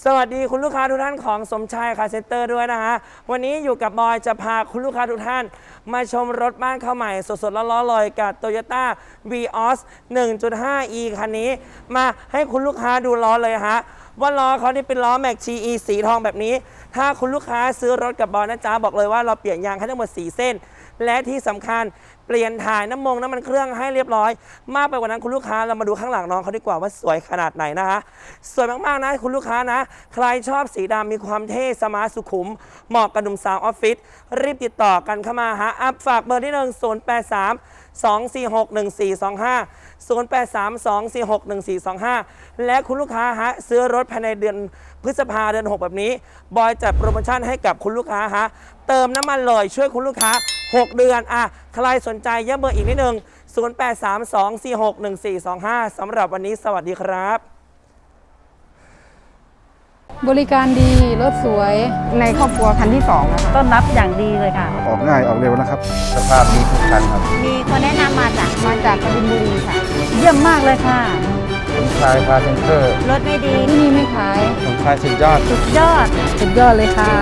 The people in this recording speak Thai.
สวัสดีคุณลูกค้าทุกท่านของสมชายคาเซนเตอร์ด้วยนะฮะ วันนี้อยู่กับบอยจะพาคุณลูกค้าทุกท่าน มาชมรถบ้านเข้าใหม่ สดๆร้อนๆเลยกับ Toyota Vios 1.5e คันนี้ มาให้คุณลูกค้าดูล้อเลยฮะ ว่าล้อเขานี่เป็นล้อแม็ก GE สีทองแบบนี้ ถ้าคุณลูกค้าซื้อรถกับบอยนะจ๊ะบอกเลยว่าเราเปลี่ยนยางให้ทั้งหมด4เส้น และที่สำคัญเปลี่ยนถ่ายน้ำมงน้ำมันเครื่องให้เรียบร้อย มากไปกว่านั้นคุณลูกค้าเรามาดูข้างหลังน้องเขาดีกว่าว่าสวยขนาดไหนนะคะสวยมากๆนะคุณลูกค้านะ ใครชอบสีดำมีความเท่สมาร์ทสุขุม เหมาะกับหนุ่มสาวออฟฟิศรีบติดต่อกันเข้ามาฮะอัพฝากเบอร์ที่หนึ่งศูนย์แปดสามสองสี่หกหนึ่งสี่สองห้าศูนย์แปดสามสองสี่หกหนึ่งสี่สองห้าและคุณลูกค้าฮะซื้อรถภายในเดือนพฤษภาเดือนหกแบบนี้ บอยจัดโปรโมชั่นให้กับคุณลูกค้าฮะเติมน้ำมันเลยช่วยคุณลูกค้า 6 เดือนอะใครสนใจย้ำเบอร์อีกนิดนึง 0832461425สำหรับวันนี้สวัสดีครับ บริการดีรถสวยในครอบครัวคันที่สองนะคะต้อนรับอย่างดีเลยค่ะ ออกง่ายออกเร็วนะครับ สภาพดีทุกคันครับ มีคนแนะนำมาจากมาจากกบินบุรีค่ะ เยี่ยมมากเลยค่ะสมชายคาร์เซนเตอร์รถไม่ดีที่นี่ไม่ขายสมชายสุดยอด สุดยอด สุดยอดเลยค่ะ